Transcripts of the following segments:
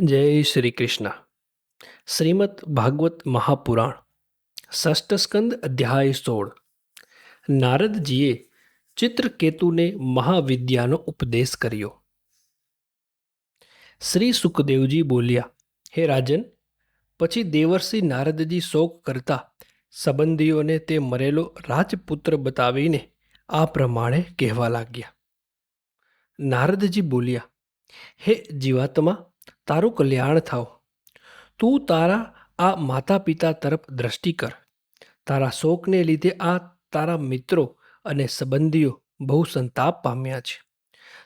જય શ્રી કૃષ્ણ. શ્રીમદ ભાગવત મહાપુરાણ ષષ્ઠ અધ્યાય સોળ. નારદજીએ ચિત્રકેતુને મહાવિદ્યાનો ઉપદેશ કર્યો. શ્રી સુખદેવજી બોલ્યા, હે રાજન, પછી દેવર્ષિ નારદજી શોક કરતા સંબંધીઓને તે મરેલો રાજપુત્ર બતાવીને આ પ્રમાણે કહેવા લાગ્યા. નારદજી બોલ્યા, હે જીવાત્મા તારું કલ્યાણ થાવ. તું તારા આ માતા પિતા તરફ દ્રષ્ટિ કર. તારા શોકને લીધે આ તારા મિત્રો અને સંબંધીઓ બહુ સંતાપ પામ્યા છે.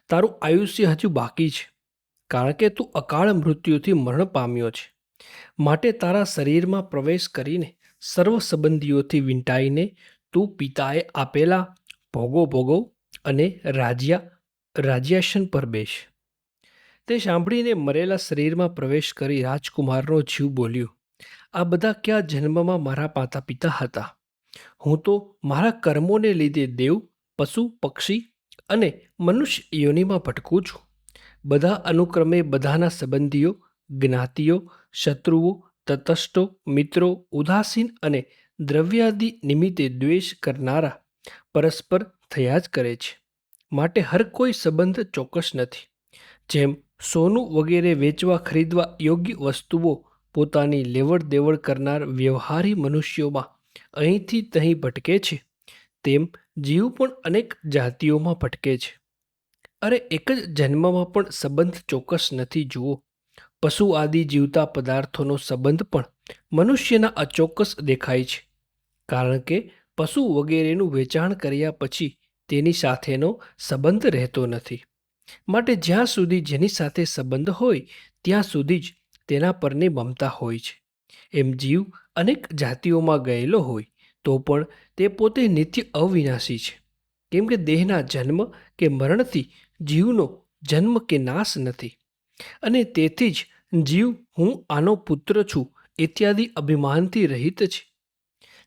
તારું આયુષ્ય હજુ બાકી છે, કારણ કે તું અકાળ મૃત્યુથી મરણ પામ્યો છે. માટે તારા શરીરમાં પ્રવેશ કરીને સર્વ સંબંધીઓથી વીંટાઈને તું પિતાએ આપેલા ભોગો ભોગો અને રાજ્યા, રાજ્યાસન પર બેસ. તે સાંભળીને મરેલા શરીરમાં પ્રવેશ કરી રાજકુમારનો જીવ બોલ્યો, આ બધા કયા જન્મમાં મારા માતા પિતા હતા? હું તો મારા કર્મોને લીધે દેવ, પશુ, પક્ષી અને મનુષ્ય યોનિમાં ભટકું છું. બધા અનુક્રમે બધાના સંબંધીઓ, જ્ઞાતિઓ, શત્રુઓ, તટસ્થો, મિત્રો, ઉદાસીન અને દ્રવ્યાદિ નિમિત્તે દ્વેષ કરનારા પરસ્પર થયા જ કરે છે. માટે હર કોઈ સંબંધ ચોક્કસ નથી. જેમ સોનું વગેરે વેચવા ખરીદવા યોગ્ય વસ્તુઓ પોતાની લેવડ દેવડ કરનાર વ્યવહારી મનુષ્યોમાં અહીંથી તહીં ભટકે છે. તેમ જીવ પણ અનેક જાતિઓમાં ભટકે છે. અરે એક જ જન્મમાં પણ સંબંધ ચોક્કસ નથી, જુઓ. પશુ આદિ જીવતા પદાર્થોનો સંબંધ પણ મનુષ્યના અચોક્કસ દેખાય છે. કારણ કે પશુ વગેરેનું વેચાણ કર્યા પછી તેની સાથેનો સંબંધ રહેતો નથી. માટે જ્યાં સુધી જેની સાથે સંબંધ હોય, ત્યાં સુધી જ તેના પરની મમતા હોય છે. એમ જીવ અનેક જાતિઓમાં ગયેલો હોય, તો પણ તે પોતે નિત્ય અવિનાશી છે. કેમ કે દેહના જન્મ કે મરણથી જીવનો જન્મ કે નાશ નથી. અને તેથી જ જીવ હું આનો પુત્ર છું ઇત્યાદિ અભિમાનથી રહિત છે.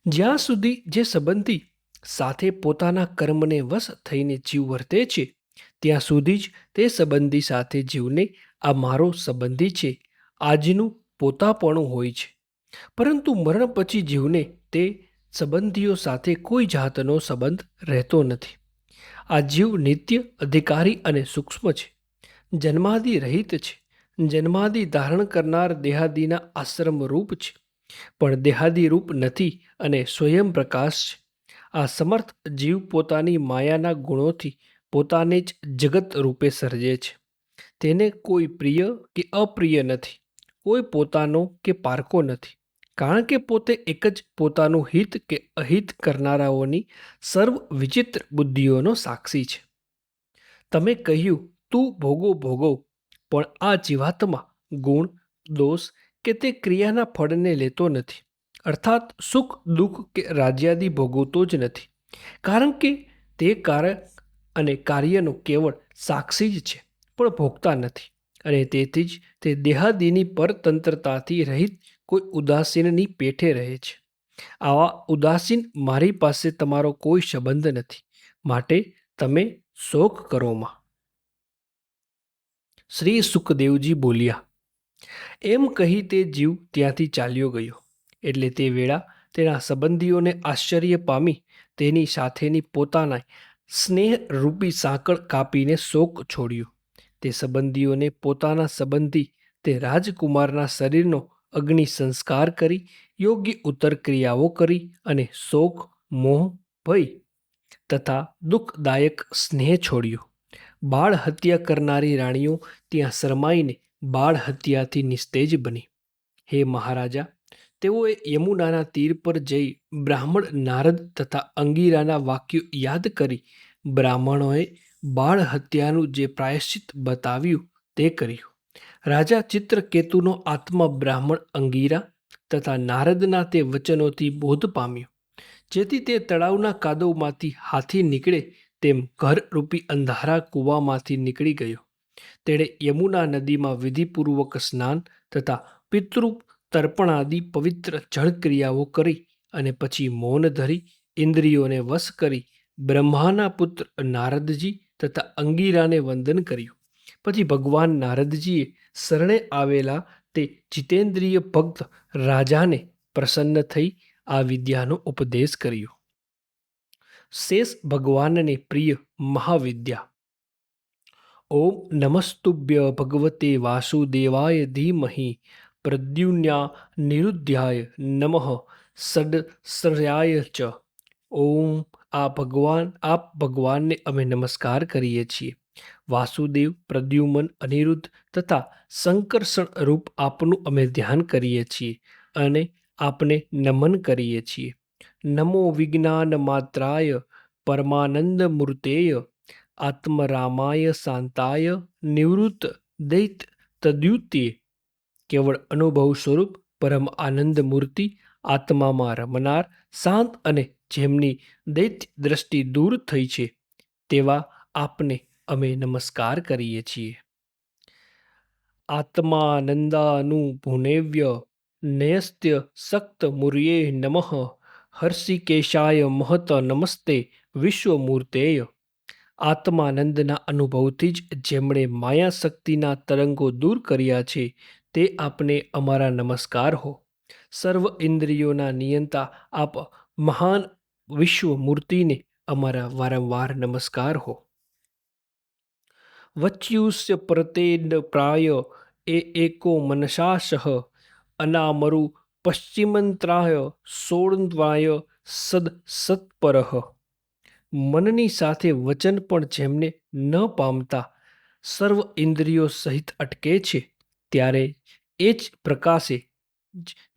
જ્યાં સુધી જે સંબંધી સાથે પોતાના કર્મને વશ થઈને જીવ વર્તે છે ત્યાં સુધી જ તે સંબંધી સાથે જીવને આ મારો સંબંધી છે. આજનું પોતાપણું હોય છે. પરંતુ મરણ પછી જીવને તે સંબંધીઓ સાથે કોઈ જાતનો સંબંધ રહેતો નથી. આ જીવ નિત્ય અધિકારી અને સૂક્ષ્મ છે. જન્માદિ રહિત છે. જન્માદિ ધારણ કરનાર દેહાદિના આશ્રમ રૂપ છે. પણ દેહાદિ રૂપ નથી અને સ્વયં પ્રકાશ છે. આ સમર્થ જીવ પોતાની માયાના ગુણોથી પોતાને જ જગત રૂપે સર્જે છે. તેને કોઈ પ્રિય કે અપ્રિય નથી, કોઈ પોતાનો કે પારકો નથી, કારણ કે પોતે એક જ પોતાનું હિત કે અહિત કરનારાઓની સર્વ વિચિત્ર બુદ્ધિઓનો સાક્ષી છે. તમે કહ્યું, તું ભોગો ભોગો, પણ આ જીવાત્મા ગુણ, દોષ કે તે ક્રિયાના ફળને લેતો નથી, અર્થાત સુખ દુઃખ કે રાજ્યાદિ ભોગવતો જ નથી, કારણ કે તે કારક અને કાર્યનો કેવળ સાક્ષી જ છે, પણ ભોગતા નથી. અને તેથી જ તે દેહાદીની પરતંત્રતાથી રહિત કોઈ ઉદાસીનની પેઠે રહે છે. આવા ઉદાસીન મારી પાસે તમારો કોઈ સંબંધ નથી. માટે તમે શોક કરોમાં શ્રી સુખદેવજી બોલ્યા, એમ કહી તે જીવ ત્યાંથી ચાલ્યો ગયો. એટલે તે વેળા તેના સંબંધીઓને આશ્ચર્ય પામી તેની સાથેની પોતાના સ્નેહ રૂપી સાંકળ કાપીને શોક છોડ્યો. તે સંબંધીઓને પોતાના સંબંધી તે રાજકુમારના શરીરનો અગ્નિ સંસ્કાર કરી, યોગ્ય ઉત્તર ક્રિયાઓ કરી અને શોક, મોહ, ભય તથા દુઃખદાયક સ્નેહ છોડ્યો. બાળ હત્યા કરનારી રાણીઓ ત્યાં શરમાઈને બાળ હત્યાથી નિસ્તેજ બની. હે મહારાજા, તેઓએ યમુનાના તીર પર જઈ બ્રાહ્મણ નારદ તથા અંગીરાના વાક્યો યાદ કરી બ્રાહ્મણોએ બાળ હત્યાનું જે પ્રાયશ્ચિત બતાવ્યું તે કર્યું. રાજા ચિત્રકેતુનો આત્મા બ્રાહ્મણ અંગીરા તથા નારદના તે વચનોથી બોધ પામ્યો. જેથી તે તળાવના કાદવમાંથી હાથી નીકળે તેમ ઘરરૂપી અંધારા કૂવામાંથી નીકળી ગયો. તેણે યમુના નદીમાં વિધિપૂર્વક સ્નાન તથા પિતૃ તર્પણાદિ પવિત્ર જળક્રિયાઓ કરી અને પછી મૌન ધરી ઇન્દ્રિયોને વશ કરી બ્રહ્માના પુત્ર નારદજી તથા અંગીરાને વંદન કર્યું. પછી ભગવાન નારદજીએ શરણે આવેલા તે જીતેન્દ્રિય ભક્ત રાજાને પ્રસન્ન થઈ આ વિદ્યાનો ઉપદેશ કર્યો. શેષ ભગવાનને પ્રિય મહાવિદ્યા. ઓમ નમસ્તુભ્ય ભગવતે વાસુદેવાય ધીમહિ પ્રદ્યુન્યા નિરુદ્ધ્યાય નમઃ સડસર્યાય ચ. ઓમ આ ભગવાન, આપ ભગવાનને અમે નમસ્કાર કરીએ છીએ. વાસુદેવ, પ્રદ્યુમન, અનિરુદ્ધ તથા સંકર્ષણ રૂપ આપનું અમે ધ્યાન કરીએ છીએ અને આપને નમન કરીએ છીએ. નમો વિજ્ઞાન માત્રાય પરમાનંદ મૂર્તેય, આત્મરામાય શાંતાય, નિવૃત્ત દૈત તદ્યુત્યે કેવળ અનુભવ સ્વરૂપ પરમ આનંદ મૂર્તિ, આત્મામાં રમનાર, શાંત અને જેમની દૈત્ય દ્રષ્ટિ દૂર થઈ છે, તેવા આપને અમે નમસ્કાર કરીએ છીએ. આત્માનંદાનું ભુનેવ્ય નયસ્ત્ય સક્ત મુર્યે નમઃ, હર્ષિકેશાય મહત નમસ્તે વિશ્વમૂર્તેય. આત્માનંદના અનુભવથી જ જેમણે માયા શક્તિના તરંગો દૂર કર્યા છે, તે આપને અમારા નમસ્કાર હો. સર્વ ઇન્દ્રિયોના નિયંતા આપ મહાન વિશ્વ મૂર્તિને અમારા વારંવાર નમસ્કાર હો. વચ્યુષ્ય પ્રતેડ પ્રાય એ એકો મનસાસહ, અનામરુ પશ્ચિમંત્રાય સોળંત્વાય સદ સત્પરહ. મનની સાથે વચન પણ જેમને ન પામતા સર્વ ઇન્દ્રિયો સહિત અટકે છે, ત્યારે એ જ પ્રકાશે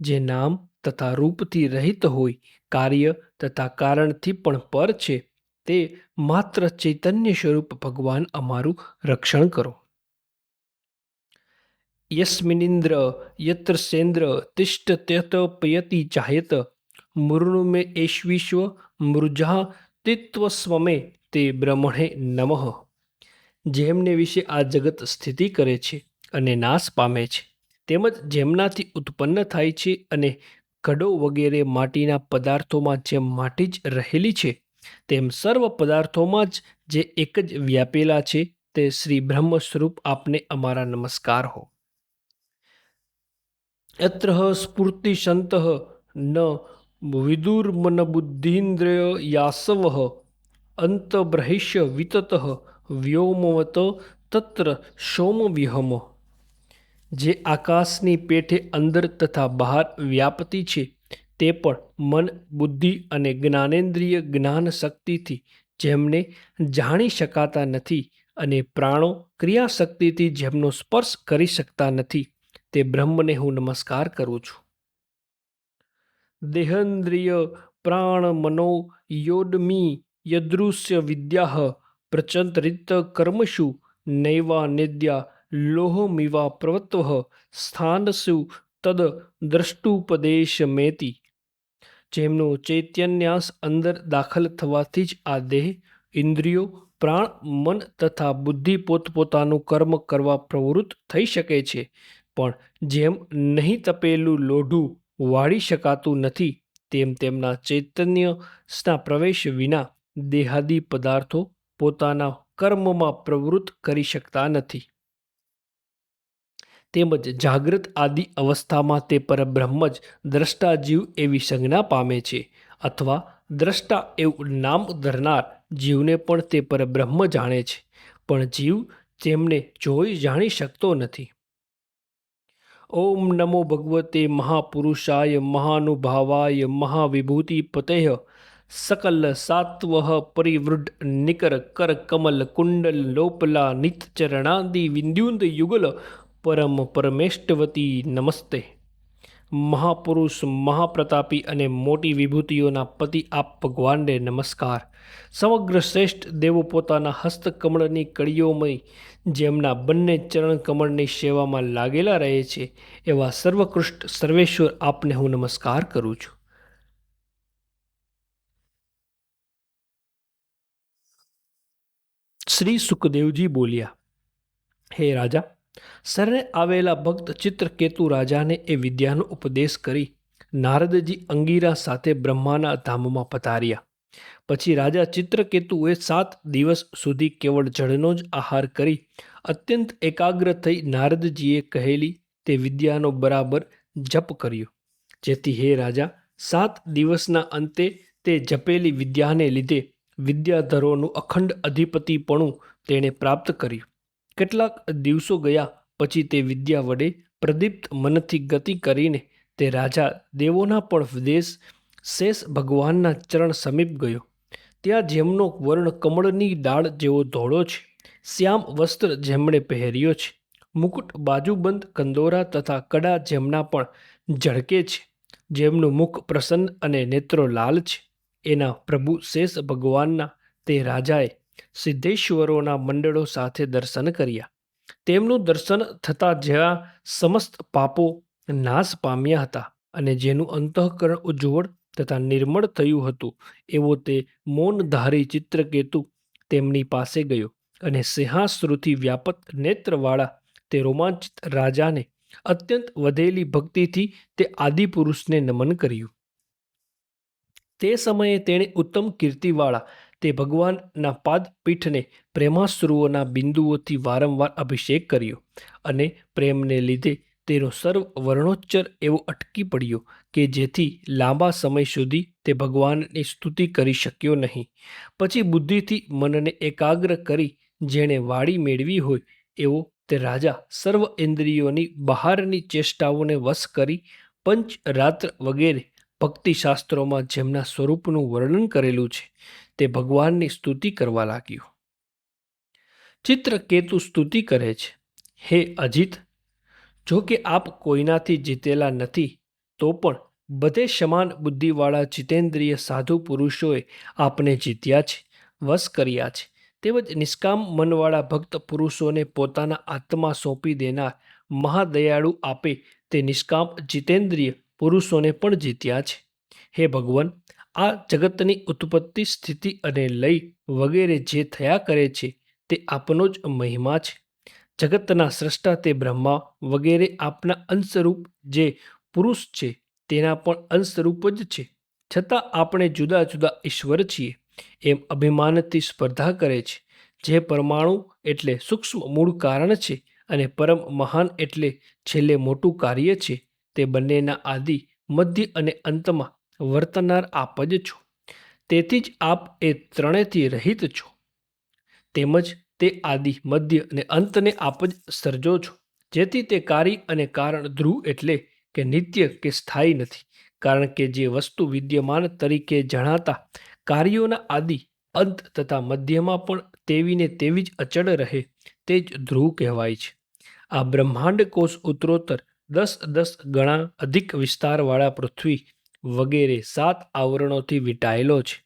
જે નામ તથા રૂપથી રહિત હોય કાર્ય તથા કારણથી પણ પર છે, તે માત્ર ચૈતન્ય સ્વરૂપ ભગવાન અમારું રક્ષણ કરો. યસ્મિનિન્દ્ર યત્ર સેન્દ્ર તિષ્ઠ તેત પયતિ ચાહ્યત મુર્ણુમે એશ્વિશ્વ મૃજા તિત્વસ્વમે તે બ્રહ્મણે નમઃ. જેમને વિશે આ જગત સ્થિતિ કરે છે અને નાશ પામે છે, તેમજ જેમનાથી ઉત્પન્ન થાય છે અને ઘડો વગેરે માટીના પદાર્થોમાં જેમ માટી જ રહેલી છે, તેમ સર્વ પદાર્થોમાં જ જે એક જ વ્યાપેલા છે, તે શ્રી બ્રહ્મ સ્વરૂપ આપને અમારા નમસ્કાર હો. અત્ર સ્ફૂર્તિ સંત ન વિદુર્મન બુદ્ધિન્દ્રિય યાસવ અંતબ્રહિષ્ય વિતત વ્યોમવત તત્ર સોમવિહમ જે આકાશની પેઠે અંદર તથા બહાર વ્યાપતી છે, તે પણ મન, બુદ્ધિ અને જ્ઞાનેન્દ્રિય જ્ઞાન શક્તિથી જેમને જાણી શકાતા નથી અને પ્રાણો ક્રિયાશક્તિથી જેમનો સ્પર્શ કરી શકતા નથી, તે બ્રહ્મને હું નમસ્કાર કરું છું. દેહેન્દ્રિય પ્રાણ મનો યોડમી યદૃશ્ય વિદ્યા પ્રચંતરિત કર્મશુ નૈવા નિદ્યા લોહમિવા પ્રવત્વ સ્થાનસુ તદ દ્રષ્ટુપદેશમેતિ જેમનો ચૈતન્યાસ અંદર દાખલ થવાથી જ આ દેહ ઇન્દ્રિયો પ્રાણ મન તથા બુદ્ધિ પોતપોતાનું કર્મ કરવા પ્રવૃત્ત થઈ શકે છે પણ જેમ નહીં તપેલું લોઢું વાળી શકાતું નથી તેમ તેમના ચૈતન્યના પ્રવેશ વિના દેહાદી પદાર્થો પોતાના કર્મમાં પ્રવૃત્ત કરી શકતા નથી તેમજ જાગૃત આદિ અવસ્થામાં તે પરબ્રહ્મ જ દ્રષ્ટા જીવ એવી સંજ્ઞા પામે છે અથવા દ્રષ્ટા એવું નામ ધરનાર જીવને પણ તે પરબ્રહ્મ જાણે છે, પણ જીવ તેમને જોઈ જાણી શકતો નથી. ઓમ નમો ભગવતે મહાપુરુષાય મહાનુભાવાય મહાવિભૂતિ પતેહ સકલ સાત્વ પરિવૃઢ નિકર કર કમલ કુંડલ લોપલા નિતચરણાદિ વિદ્યુંદ યુગલ પરમ પરમેષ્ટવતી નમસ્તે. મહાપુરુષ, મહાપ્રતાપી અને મોટી વિભૂતિઓના પતિ આપ ભગવાનને નમસ્કાર. સમગ્ર શ્રેષ્ઠ દેવો પોતાના હસ્તકમળની કડીઓમય જેમના બંને ચરણ કમળની સેવામાં લાગેલા રહે છે, એવા સર્વકૃષ્ટ સર્વેશ્વર આપને હું નમસ્કાર કરું છું. શ્રી સુખદેવજી બોલ્યા, હે રાજા શરણે આવેલા ભક્ત ચિત્રકેતુ રાજાને એ વિદ્યાનો ઉપદેશ કરી નારદજી અંગીરા સાથે બ્રહ્માના ધામમાં પધાર્યા. પછી રાજા ચિત્રકેતુએ સાત દિવસ સુધી કેવળ જળનો જ આહાર કરી અત્યંત એકાગ્ર થઈ નારદજીએ કહેલી તે વિદ્યાનો બરાબર જપ કર્યો. જેથી હે રાજા, સાત દિવસના અંતે તે જપેલી વિદ્યાને લીધે વિદ્યાધરોનું અખંડ અધિપતિપણું તેણે પ્રાપ્ત કર્યું. કેટલાક દિવસો ગયા પછી તે વિદ્યા વડે પ્રદીપ્ત મનથી ગતિ કરીને તે રાજા દેવોના પણ દેશ શેષ ભગવાનના ચરણ સમીપ ગયો. ત્યાં જેમનો વર્ણ કમળની ડાળ જેવો ધોળો છે, શ્યામ વસ્ત્ર જેમણે પહેર્યો છે, મુકુટ બાજુબંધ કંદોરા તથા કડા જેમના પણ ઝળકે છે, જેમનું મુખ પ્રસન્ન અને નેત્રો લાલ છે. એના પ્રભુ શેષ ભગવાનના તે રાજાએ સિદ્ધેશ્વરોના મંડળો સાથે દર્શન કર્યા. તેમનું દર્શન થતાં જ્યાં સમસ્ત પાપો નાશ પામ્યા હતા અને જેનું અંતઃકરણ ઉજ્જવળ તથા નિર્મળ થયું હતું, એવો તે મૌનધારી ચિત્રકેતુ તેમની પાસે ગયો અને સિંહાશ્રુથી વ્યાપત નેત્રવાળા તે રોમાંચિત રાજાને અત્યંત વધેલી ભક્તિથી તે આદિપુરુષને નમન કર્યું. તે સમયે તેણે ઉત્તમ કીર્તિવાળા તે ભગવાનના પાદપીઠને પ્રેમાશ્રુઓના બિંદુઓથી વારંવાર અભિષેક કર્યો અને પ્રેમને લીધે તેનો સર્વ વર્ણોચ્ચર એવો અટકી પડ્યો કે જેથી લાંબા સમય સુધી તે ભગવાનની સ્તુતિ કરી શક્યો નહીં. પછી બુદ્ધિથી મનને એકાગ્ર કરી જેણે વાળી મેળવી હોય એવો તે રાજા સર્વ ઇન્દ્રિયોની બહારની ચેષ્ટાઓને વશ કરી પંચ રાત્ર વગેરે ભક્તિશાસ્ત્રોમાં જેમના સ્વરૂપનું વર્ણન કરેલું છે. તે ભગવાનની સ્તુતિ કરવા લાગ્યો. ચિત્રકેતુ સ્તુતિ કરે છે, હે અજીત, જો કે આપ કોઈનાથી જીતેલા નથી, તો પણ બધે સમાન બુદ્ધિવાળા જીતેન્દ્રિય સાધુ પુરુષોએ આપને જીત્યા છે, વશ કર્યા છે. તેમજ નિષ્કામ મનવાળા ભક્ત પુરુષોને પોતાના આત્મા સોંપી દેનાર મહાદયાળુ આપે તે નિષ્કામ જીતેન્દ્રિય પુરુષોને પણ જીત્યા છે. હે ભગવાન આ જગતની ઉત્પત્તિ, સ્થિતિ અને લય વગેરે જે થયા કરે છે, તે આપનો જ મહિમા છે. જગતના સ્રષ્ટા તે બ્રહ્મા વગેરે આપના અંશરૂપ જે પુરુષ છે, તેના પણ અંશરૂપ જ છે. છતાં આપણે જુદા જુદા ઈશ્વર છીએ, એમ અભિમાનથી સ્પર્ધા કરે છે. જે પરમાણુ એટલે સૂક્ષ્મ મૂળ કારણ છે અને પરમ મહાન એટલે છેલ્લે મોટું કાર્ય છે, તે બંનેના આદિ, મધ્ય અને અંતમાં વર્તનાર આપ જ છો. તેથી જ આપ એ ત્રણેથી રહિત છો. તેમજ તે આદિ, મધ્ય અને અંતને આપ જ સર્જો છો. જેથી તે કાર્ય અને કારણ ધ્રુવ એટલે કે નિત્ય કે સ્થાયી નથી. કારણ કે જે વસ્તુ વિદ્યમાન તરીકે જણાતા કાર્યોના આદિ, અંત તથા મધ્યમાં પણ તેવીને તેવી જ અચળ રહે તે જ ધ્રુવ કહેવાય છે. આ બ્રહ્માંડ કોષ ઉત્તરોત્તર દસ દસ ગણા અધિક વિસ્તારવાળા પૃથ્વી વગેરે સાત આવરણોથી વીંટાયેલો છે.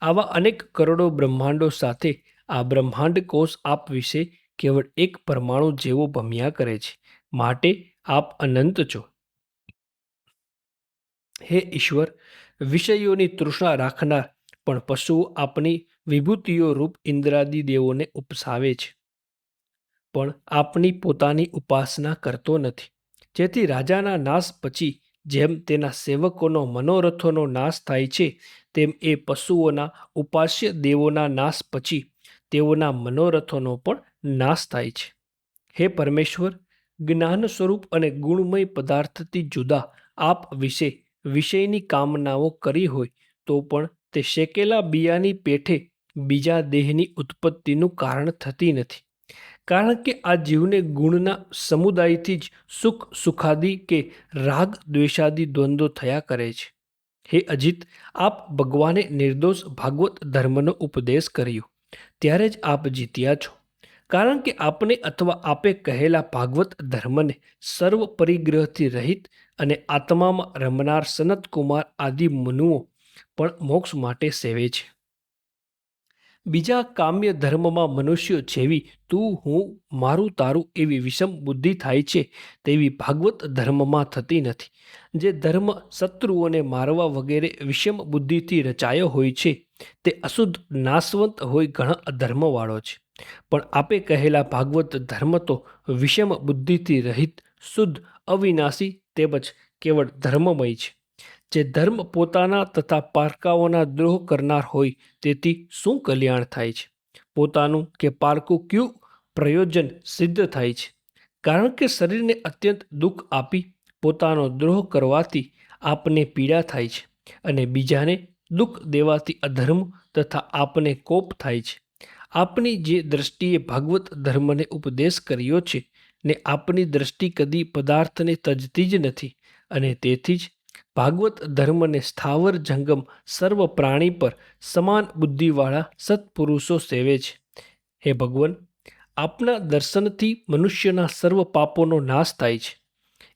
આવા અનેક કરોડો બ્રહ્માંડો સાથે આ બ્રહ્માંડ કોષ આપ વિશે કેવળ એક પરમાણુ જેવો ભમ્યા કરે છે. માટે આપ અનંત છો. હે ઈશ્વર, વિષયોની તૃષ્ણા રાખનાર પણ પશુઓ આપની વિભૂતિઓ રૂપ ઇન્દ્રાદિ દેવોને ઉપસાવે છે. પણ આપની પોતાની ઉપાસના કરતો નથી. જેથી રાજાના નાશ પછી જેમ તેના સેવકોનો મનોરથોનો નાશ થાય છે, તેમ એ પશુઓના ઉપાસ્ય દેવોના નાશ પછી તેઓના મનોરથોનો પણ નાશ થાય છે. હે પરમેશ્વર, જ્ઞાન સ્વરૂપ અને ગુણમય પદાર્થથી જુદા આપ વિશે વિષયની કામનાઓ કરી હોય તો પણ તે શેકેલા બિયાની પેઠે બીજા દેહની ઉત્પત્તિનું કારણ થતી નથી. કારણ કે આ જીવને ગુણના સમુદાયથી જ સુખ સુખાદી કે રાગ દ્વેષાદી દ્વંદ્વો થયા કરે છે. હે અજીત, આપ ભગવાને નિર્દોષ ભાગવત ધર્મનો ઉપદેશ કર્યો. ત્યારે જ આપ જીત્યા છો. કારણ કે આપને અથવા આપે કહેલા ભાગવત ધર્મને સર્વ પરિગ્રહથી રહિત અને આત્મામાં રમનાર સનતકુમાર આદિ મનુઓ પણ મોક્ષ માટે સેવે છે. બીજા કામ્ય ધર્મમાં મનુષ્યો જેવી તું, હું, મારું, તારું એવી વિષમ બુદ્ધિ થાય છે તેવી ભાગવત ધર્મમાં થતી નથી. જે ધર્મ શત્રુઓને મારવા વગેરે વિષમ બુદ્ધિથી રચાયો હોય છે, તે અશુદ્ધ, નાશવંત હોય ઘણા અધર્મવાળો છે. પણ આપે કહેલા ભાગવત ધર્મ તો વિષમ બુદ્ધિથી રહિત, શુદ્ધ, અવિનાશી તેમજ કેવળ ધર્મમય છે. જે ધર્મ પોતાના તથા પારકાઓના દ્રોહ કરનાર હોય તેથી શું કલ્યાણ થાય છે? પોતાનું કે પારકું કયું પ્રયોજન સિદ્ધ થાય છે? કારણ કે શરીરને અત્યંત દુઃખ આપી પોતાનો દ્રોહ કરવાથી આપને પીડા થાય છે અને બીજાને દુઃખ દેવાથી અધર્મ તથા આપને કોપ થાય છે. આપની જે દ્રષ્ટિએ ભાગવત ધર્મને ઉપદેશ કર્યો છે ને આપની દ્રષ્ટિ કદી પદાર્થને તજતી જ નથી અને તેથી જ ભાગવત ધર્મને સ્થાવર જંગમ સર્વ પ્રાણી પર સમાન બુદ્ધિવાળા સત્પુરુષો સેવે છે. હે ભગવાન, આપના દર્શનથી મનુષ્યના સર્વ પાપોનો નાશ થાય છે.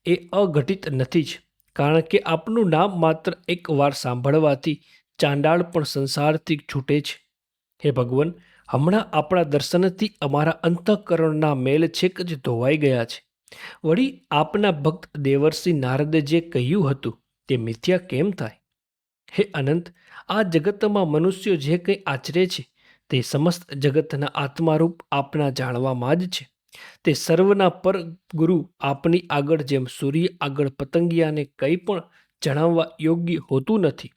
એ અઘટિત નથી જ, કારણ કે આપનું નામ માત્ર એકવાર સાંભળવાથી ચાંડાળ પણ સંસારથી છૂટે છે. હે ભગવાન, હમણાં આપણા દર્શનથી અમારા અંતઃકરણના મેલ છેક જ ધોવાઈ ગયા છે. વળી આપના ભક્ત દેવર્ષિ નારદે જે કહ્યું હતું તે મિથ્યા કેમ થાય? હે અનંત, આ જગતમાં મનુષ્યો જે કંઈ આચરે છે, તે સમસ્ત જગતના આત્મારૂપ આપના જાણવામાં જ છે. તે સર્વના પર ગુરુ આપની આગળ જેમ સૂર્ય આગળ પતંગિયાને કંઈ પણ જણાવવા યોગ્ય હોતું નથી,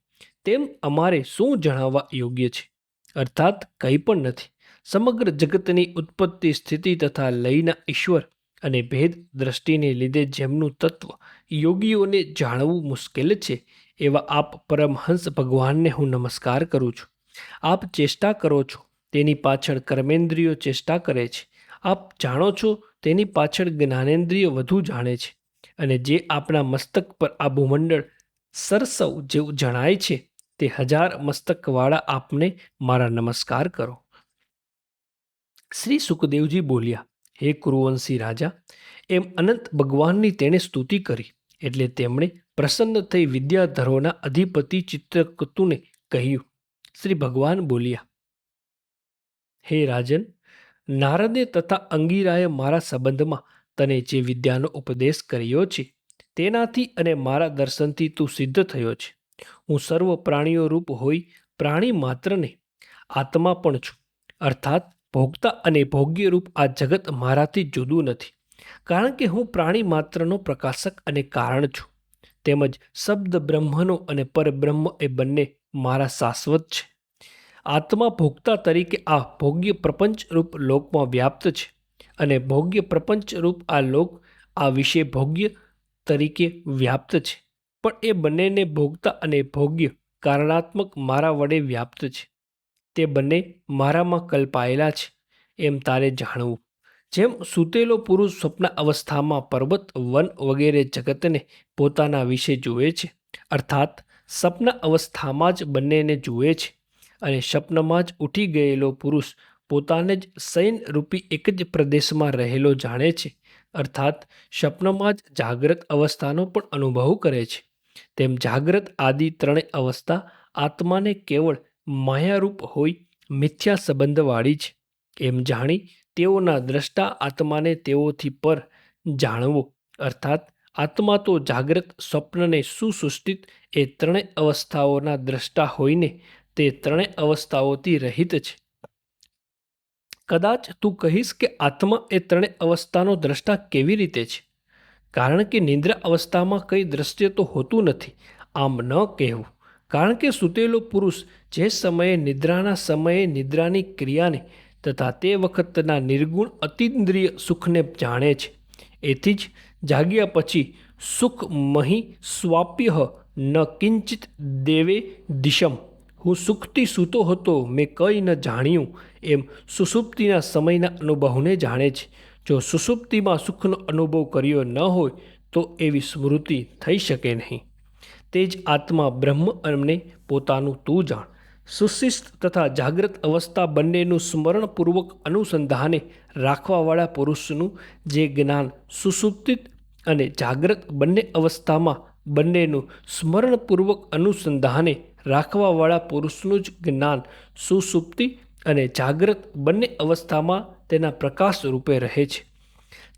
તેમ અમારે શું જણાવવા યોગ્ય છે? અર્થાત કંઈ પણ નથી. સમગ્ર જગતની ઉત્પત્તિ સ્થિતિ તથા લયના ઈશ્વર અને ભેદ દ્રષ્ટિને લીધે જેમનું તત્વ યોગીઓને જાણવું મુશ્કેલ છે, એવા આપ પરમહંસ ભગવાનને હું નમસ્કાર કરું છું. આપ ચેષ્ટા કરો છો, તેની પાછળ કર્મેન્દ્રિયો ચેષ્ટા કરે છે. આપ જાણો છો, તેની પાછળ જ્ઞાનેન્દ્રિય વધુ જાણે છે. અને જે આપણા મસ્તક પર આ ભૂમંડળ સરસવ જેવું જણાય છે, તે હજાર મસ્તકવાળા આપને મારા નમસ્કાર કરો. શ્રી સુખદેવજી બોલ્યા, હે કુરુવંશી રાજા એમ અનંત ભગવાનની તેણે સ્તુતિ કરી એટલે તેમણે પ્રસન્ન થઈ વિદ્યાધરોના અધિપતિ ચિત્રકતુને કહ્યું, શ્રી ભગવાન બોલ્યા, હે રાજન, નારદે તથા અંગીરાએ મારા સંબંધમાં તને જે વિદ્યાનો ઉપદેશ કર્યો છે, તેનાથી અને મારા દર્શનથી તું સિદ્ધ થયો છે. હું સર્વ પ્રાણીઓ રૂપ હોઈ પ્રાણી માત્રને આત્મા પણ છું. અર્થાત, ભોગતા અને ભોગ્ય રૂપ આ જગત મારાથી જુદું નથી. કારણ કે હું પ્રાણી માત્રનો પ્રકાશક અને કારણ છું. તેમજ શબ્દ બ્રહ્મનો અને પરબ્રહ્મ એ બંને મારા શાશ્વત છે. આત્મા ભોગતા તરીકે આ ભોગ્ય પ્રપંચ રૂપ લોકમાં વ્યાપ્ત છે અને ભોગ્ય પ્રપંચ રૂપ આ લોક આ વિશે ભોગ્ય તરીકે વ્યાપ્ત છે. પણ એ બંનેને ભોગતા અને ભોગ્ય કારણાત્મક મારા વડે વ્યાપ્ત છે. તે બંને મારામાં કલ્પાયેલા છે, એમ તારે જાણવું. જેમ સૂતેલો પુરુષ સ્વપ્ન અવસ્થામાં પર્વત, વન વગેરે જગતને પોતાના વિશે જુએ છે, અર્થાત સ્વપ્ન અવસ્થામાં જ બંનેને જુએ છે અને સ્વપ્નમાં જ ઉઠી ગયેલો પુરુષ પોતાને જ સૈન રૂપી એક જ પ્રદેશમાં રહેલો જાણે છે, અર્થાત સ્વપ્નમાં જ જાગ્રત અવસ્થાનો પણ અનુભવ કરે છે. તેમ જાગ્રત આદિ ત્રણેય અવસ્થા આત્માને કેવળ માયારૂપ હોય મિથ્યા સંબંધવાળી છે. એમ જાણી તેઓના દ્રષ્ટા આત્માને તેઓથી પર જાણવું, અર્થાત આત્મા તો જાગ્રત સ્વપ્નને સુસૃષ્ટિત, એ ત્રણેય અવસ્થાઓના દ્રષ્ટા હોઈને તે ત્રણેય અવસ્થાઓથી રહિત છે. કદાચ તું કહીશ કે આત્મા એ ત્રણેય અવસ્થાનો દ્રષ્ટા કેવી રીતે છે? કારણ કે નિદ્રા અવસ્થામાં કંઈ દ્રશ્ય તો હોતું નથી, આમ ન કહેવું. કારણ કે સૂતેલો પુરુષ જે સમયે નિદ્રાના સમયે નિદ્રાની ક્રિયાને તથા તે વખતના નિર્ગુણ અતિન્દ્રિય સુખને જાણે છે. એથી જ જાગ્યા પછી સુખ મહી સ્વાપ્ય ન કિંચિત દેવે દિશમ. હું સુખથી સૂતો હતો, મેં કંઈ ન જાણ્યું. એમ સુસુપ્તિના સમયના અનુભવને જાણે છે. જો સુસુપ્તિમાં સુખનો અનુભવ કર્યો ન હોય, તો એવી સ્મૃતિ થઈ શકે નહીં. તે જ આત્મા બ્રહ્મ અને પોતાનું તું જાણ. સુશિષ્ટ તથા જાગ્રત અવસ્થા બંનેનું સ્મરણપૂર્વક અનુસંધાને રાખવાવાળા પુરુષનું જે જ્ઞાન સુસુપ્તિત અને જાગ્રત બંને અવસ્થામાં બંનેનું સ્મરણપૂર્વક અનુસંધાને રાખવાવાળા પુરુષનું જ જ્ઞાન સુસુપ્તિ અને જાગ્રત બંને અવસ્થામાં તેના પ્રકાશ રૂપે રહે છે.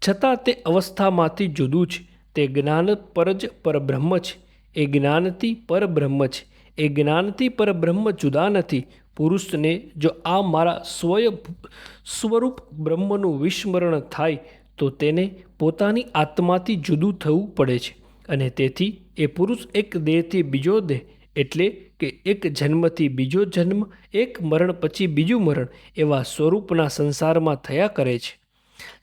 છતાં તે અવસ્થામાંથી જુદું છે તે જ્ઞાન પર જ પરબ્રહ્મ છે. એ જ્ઞાનથી પરબ્રહ્મ છે. એ જ્ઞાનથી પર બ્રહ્મ જુદા નથી. પુરુષને જો આ મારા સ્વય સ્વરૂપ બ્રહ્મનું વિસ્મરણ થાય, તો તેને પોતાની આત્માથી જુદું થવું પડે છે. અને તેથી એ પુરુષ એક દેહથી બીજો દેહ, એટલે કે એક જન્મથી બીજો જન્મ, એક મરણ પછી બીજું મરણ, એવા સ્વરૂપના સંસારમાં થયા કરે છે.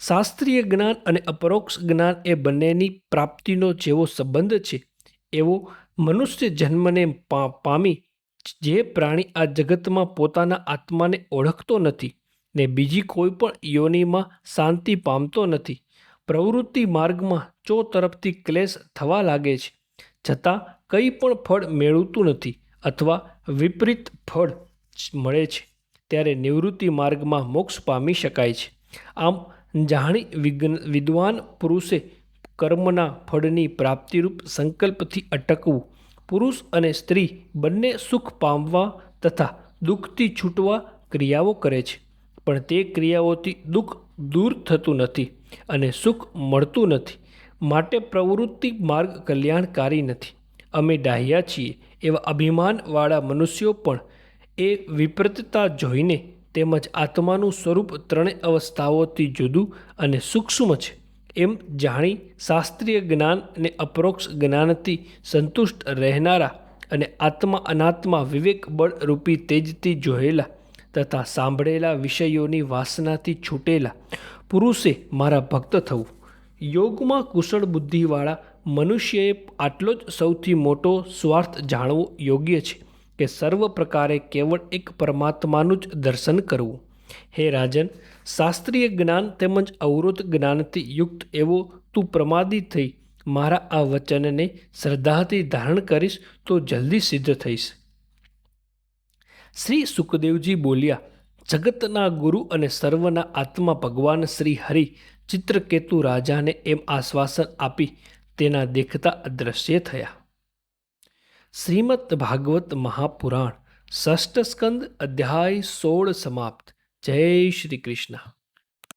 શાસ્ત્રીય જ્ઞાન અને અપરોક્ષ જ્ઞાન એ બંનેની પ્રાપ્તિનો જેવો સંબંધ છે. એવો મનુષ્ય જન્મને પામી જે પ્રાણી આ જગતમાં પોતાના આત્માને ઓળખતો નથી ને બીજી કોઈ પણ યોનિમાં શાંતિ પામતો નથી, પ્રવૃત્તિ માર્ગમાં ચો તરફથી ક્લેશ થવા લાગે છે, છતાં કંઈ પણ ફળ મેળવતું નથી અથવા વિપરીત ફળ મળે છે, ત્યારે નિવૃત્તિ માર્ગમાં મોક્ષ પામી શકાય છે. આમ જાણી વિજ્ઞ, વિદ્વાન પુરુષે કર્મના ફળની પ્રાપ્તિરૂપ સંકલ્પથી અટકવું, પુરુષ અને સ્ત્રી બંને સુખ પામવા તથા દુઃખથી છૂટવા ક્રિયાઓ કરે છે. પણ તે ક્રિયાઓથી દુઃખ દૂર થતું નથી અને સુખ મળતું નથી. માટે પ્રવૃત્તિ માર્ગ કલ્યાણકારી નથી. અમે ડાહ્યા છીએ એવા અભિમાનવાળા મનુષ્યો પણ એ વિપરીતતા જોઈને તેમજ આત્માનું સ્વરૂપ ત્રણેય અવસ્થાઓથી જુદું અને સૂક્ષ્મ છે. એમ જાણી શાસ્ત્રીય જ્ઞાન અને અપરોક્ષ જ્ઞાનથી સંતુષ્ટ રહેનારા અને આત્મા અનાત્મા વિવેક બળ રૂપી તેજથી જોયેલા તથા સાંભળેલા વિષયોની વાસનાથી છૂટેલા પુરુષે મારા ભક્ત થવું. યોગમાં કુશળ બુદ્ધિવાળા મનુષ્યએ આટલો જ સૌથી મોટો સ્વાર્થ જાણવો યોગ્ય છે કે સર્વ પ્રકારે કેવળ એક પરમાત્માનું જ દર્શન કરવું. હે રાજન શાસ્ત્રીય જ્ઞાન તેમજ અવરોધ જ્ઞાનથી યુક્ત એવો તું પ્રમાદી થઈ. મારા આ વચનને શ્રદ્ધાથી ધારણ કરીશ તો જલ્દી સિદ્ધ થઈશ. શ્રી સુખદેવજી બોલ્યા, જગતના ગુરુ અને સર્વના આત્મા ભગવાન શ્રી હરિ ચિત્રકેતુ રાજાને એમ આશ્વાસન આપી તેના દેખતા અદૃશ્ય થયા. શ્રીમદ ભાગવત મહાપુરાણ ષષ્ઠ સ્કંદ અધ્યાય સોળ સમાપ્ત. જય શ્રી કૃષ્ણ.